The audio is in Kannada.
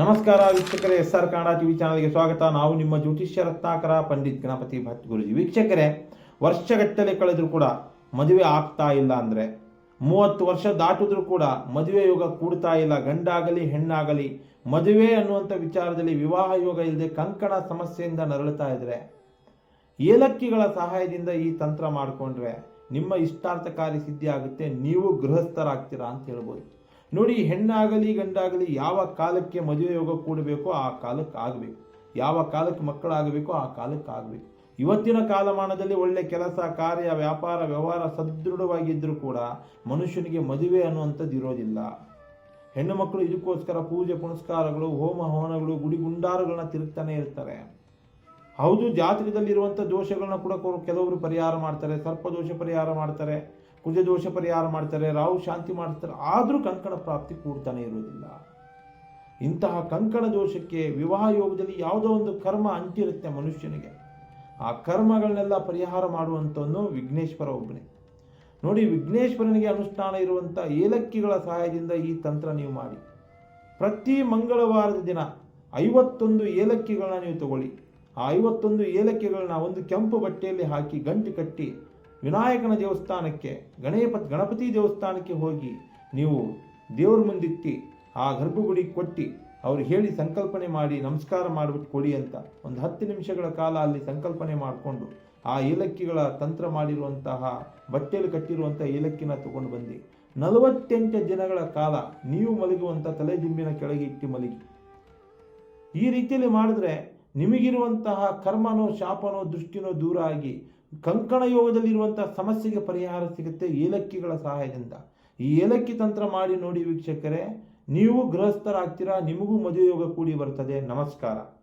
ನಮಸ್ಕಾರ ವೀಕ್ಷಕರೇ ಎಸ್ ಆರ್ ಕನ್ನಡ ಟಿವಿ ಚಾನಲ್ಗೆ ಸ್ವಾಗತ. ನಾವು ನಿಮ್ಮ ಜ್ಯೋತಿಷ್ಯ ರತ್ನಾಕರ ಪಂಡಿತ್ ಗಣಪತಿ ಭಟ್ ಗುರುಜಿ. ವೀಕ್ಷಕರೇ, ವರ್ಷಗಟ್ಟಲೆ ಕಳೆದರೂ ಕೂಡ ಮದುವೆ ಆಗ್ತಾ ಇಲ್ಲ ಅಂದರೆ, ಮೂವತ್ತು ವರ್ಷ ದಾಟಿದ್ರೂ ಕೂಡ ಮದುವೆ ಯೋಗ ಕೂಡ್ತಾ ಇಲ್ಲ, ಗಂಡಾಗಲಿ, ಹೆಣ್ಣಾಗಲಿ, ಮದುವೆ ಅನ್ನುವಂಥ ವಿಚಾರದಲ್ಲಿ ವಿವಾಹ ಯೋಗ ಇಲ್ಲದೆ ಕಂಕಣ ಸಮಸ್ಯೆಯಿಂದ ನರಳುತ್ತಾ ಇದ್ದರೆ ಏಲಕ್ಕಿಗಳ ಸಹಾಯದಿಂದ ಈ ತಂತ್ರ ಮಾಡಿಕೊಂಡ್ರೆ ನಿಮ್ಮ ಇಷ್ಟಾರ್ಥಕಾರಿ ಸಿದ್ಧಿ ಆಗುತ್ತೆ, ನೀವು ಗೃಹಸ್ಥರಾಗ್ತೀರಾ ಅಂತ ಹೇಳ್ಬೋದು. ನೋಡಿ, ಹೆಣ್ಣಾಗಲಿ ಗಂಡಾಗಲಿ ಯಾವ ಕಾಲಕ್ಕೆ ಮದುವೆ ಯೋಗ ಕೂಡಬೇಕೋ ಆ ಕಾಲಕ್ಕೆ ಆಗಬೇಕು. ಯಾವ ಕಾಲಕ್ಕೆ ಮಕ್ಕಳಾಗಬೇಕೋ ಆ ಕಾಲಕ್ಕೆ ಆಗಬೇಕು. ಇವತ್ತಿನ ಕಾಲಮಾನದಲ್ಲಿ ಒಳ್ಳೆ ಕೆಲಸ, ಕಾರ್ಯ, ವ್ಯಾಪಾರ, ವ್ಯವಹಾರ ಸದೃಢವಾಗಿದ್ದರೂ ಕೂಡ ಮನುಷ್ಯನಿಗೆ ಮದುವೆ ಅನ್ನುವಂಥದ್ದು ಇರೋದಿಲ್ಲ. ಹೆಣ್ಣು ಮಕ್ಕಳು ಇದಕ್ಕೋಸ್ಕರ ಪೂಜೆ, ಪುನಸ್ಕಾರಗಳು, ಹೋಮ, ಹವನಗಳು, ಗುಡಿ ಗುಂಡಾರುಗಳನ್ನ ತಿರುಗ್ತಾನೆ ಇರ್ತಾರೆ. ಹೌದು, ಜಾತಕದಲ್ಲಿರುವಂಥ ದೋಷಗಳನ್ನ ಕೂಡ ಕೆಲವರು ಪರಿಹಾರ ಮಾಡ್ತಾರೆ, ಸರ್ಪದೋಷ ಪರಿಹಾರ ಮಾಡ್ತಾರೆ. ಕುಜ ದೋಷ ಪರಿಹಾರ ಮಾಡ್ತಾರೆ, ರಾಹು ಶಾಂತಿ ಮಾಡ್ತಾರೆ, ಆದರೂ ಕಂಕಣ ಪ್ರಾಪ್ತಿ ಕೂಡ್ತಾನೆ ಇರುವುದಿಲ್ಲ. ಇಂತಹ ಕಂಕಣ ದೋಷಕ್ಕೆ ವಿವಾಹ ಯೋಗದಲ್ಲಿ ಯಾವುದೋ ಒಂದು ಕರ್ಮ ಅಂಟಿರುತ್ತೆ ಮನುಷ್ಯನಿಗೆ. ಆ ಕರ್ಮಗಳನ್ನೆಲ್ಲ ಪರಿಹಾರ ಮಾಡುವಂಥವನು ವಿಘ್ನೇಶ್ವರ ಒಬ್ಬನೇ. ನೋಡಿ, ವಿಘ್ನೇಶ್ವರನಿಗೆ ಅನುಷ್ಠಾನ ಇರುವಂಥ ಏಲಕ್ಕಿಗಳ ಸಹಾಯದಿಂದ ಈ ತಂತ್ರ ನೀವು ಮಾಡಿ. ಪ್ರತಿ ಮಂಗಳವಾರದ ದಿನ ಐವತ್ತೊಂದು ಏಲಕ್ಕಿಗಳನ್ನ ನೀವು ತಗೊಳ್ಳಿ. ಆ ಐವತ್ತೊಂದು ಏಲಕ್ಕಿಗಳನ್ನ ಒಂದು ಕೆಂಪು ಬಟ್ಟೆಯಲ್ಲಿ ಹಾಕಿ ಗಂಟು ಕಟ್ಟಿ ವಿನಾಯಕನ ದೇವಸ್ಥಾನಕ್ಕೆ ಗಣೇಪ ಗಣಪತಿ ದೇವಸ್ಥಾನಕ್ಕೆ ಹೋಗಿ ನೀವು ದೇವ್ರ ಮುಂದಿಟ್ಟು ಆ ಗರ್ಭಗುಡಿ ಕೊಟ್ಟು, ಅವ್ರು ಹೇಳಿ ಸಂಕಲ್ಪನೆ ಮಾಡಿ ನಮಸ್ಕಾರ ಮಾಡಿಬಿಟ್ಟು ಕೊಡಿ ಅಂತ ಒಂದು ಹತ್ತು ನಿಮಿಷಗಳ ಕಾಲ ಅಲ್ಲಿ ಸಂಕಲ್ಪನೆ ಮಾಡಿಕೊಂಡು ಆ ಏಲಕ್ಕಿಗಳ ತಂತ್ರ ಮಾಡಿರುವಂತಹ ಬಟ್ಟೆಯಲ್ಲಿ ಕಟ್ಟಿರುವಂಥ ಏಲಕ್ಕಿನ ತಗೊಂಡು ಬಂದು ನಲವತ್ತೆಂಟು ದಿನಗಳ ಕಾಲ ನೀವು ಮಲಗುವಂಥ ತಲೆದಿಂಬಿನ ಕೆಳಗೆ ಇಟ್ಟು ಮಲಗಿ. ಈ ರೀತಿಯಲ್ಲಿ ಮಾಡಿದ್ರೆ ನಿಮಗಿರುವಂತಹ ಕರ್ಮನೋ ಶಾಪನೋ ದೃಷ್ಟಿನೋ ದೂರ ಆಗಿ ಕಂಕಣ ಯೋಗದಲ್ಲಿರುವಂಥ ಸಮಸ್ಯೆಗೆ ಪರಿಹಾರ ಸಿಗುತ್ತೆ ಏಲಕ್ಕಿಗಳ ಸಹಾಯದಿಂದ. ಈ ಏಲಕ್ಕಿ ತಂತ್ರ ಮಾಡಿ ನೋಡಿ ವೀಕ್ಷಕರೇ, ನೀವು ಗೃಹಸ್ಥರಾಗ್ತೀರಾ, ನಿಮಗೂ ಮದುವೆ ಯೋಗ ಕೂಡಿ ಬರ್ತದೆ. ನಮಸ್ಕಾರ.